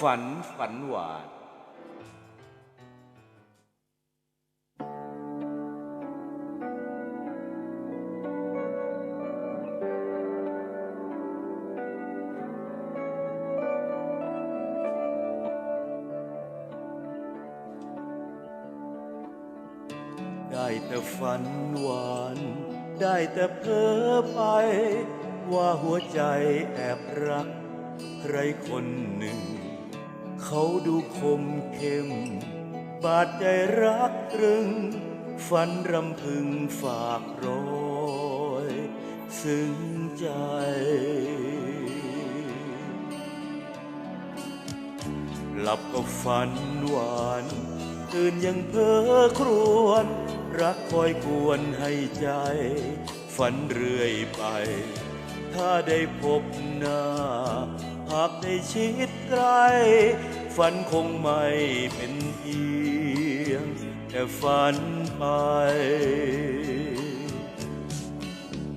ฝันฝันหวานได้แต่ฝันหวาน ได้แต่เพ้อไป ว่าหัวใจแอบรัก ใครคนหนึ่ง เขาดูคมเข้ม บาดใจรักตรึง ฝันรำพึงฝากรอยซึ้งใจ หลับก็ฝันหวานตื่นยังเพ้อครวญรักคอยกวนให้ใจ ฝันเรื่อยไป ถ้าได้พบหน้า หากได้ชิดใกล้ฝันคงไม่เป็นเพียงแต่ฝันไป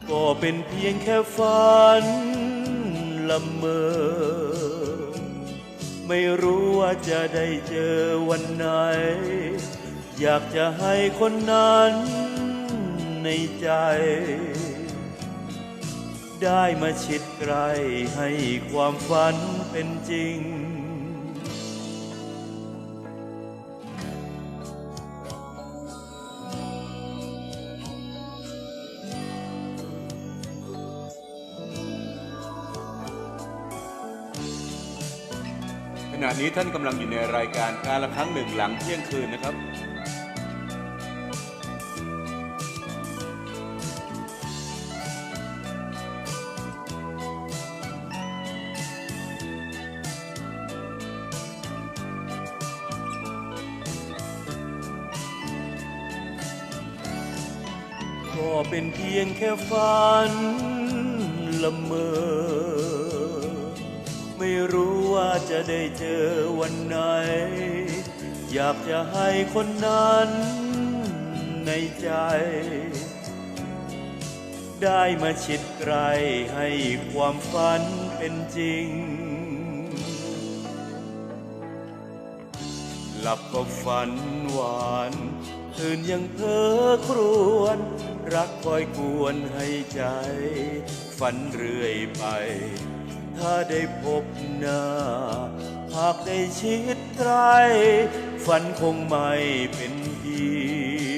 ก็เป็นเพียงแค่ฝันละเมอ ไม่รู้ว่าจะได้เจอวันไหน อยากจะให้คนนั้นในใจ ได้มาชิดใกล้ให้ความฝันเป็นจริง ขณะนี้ท่านกำลังอยู่ในรายการการละครั้งหนึ่งหลังเที่ยงคืนนะครับ ก็เป็นเพียงแค่ฝันละเมอ ไม่รู้ว่าจะได้เจอวันไหน อยากจะให้คนนั้นในใจ ได้มาชิดไกลให้ความฝันเป็นจริง หลับก็ฝันหวานตื่นยังเพ้อครวญรักคอยกวนให้ใจ ฝันเรื่อยไป ถ้าได้พบหน้า หากได้ชิดใกล้ฝันคงไม่เป็นเพี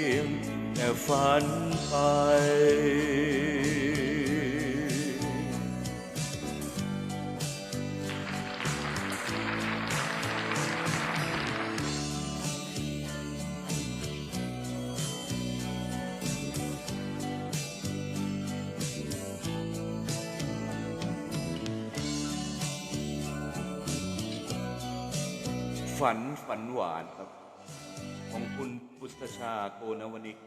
ยงแต่ฝันไป ฝันฝันหวานครับ ของคุณปุษชาโกนวนิก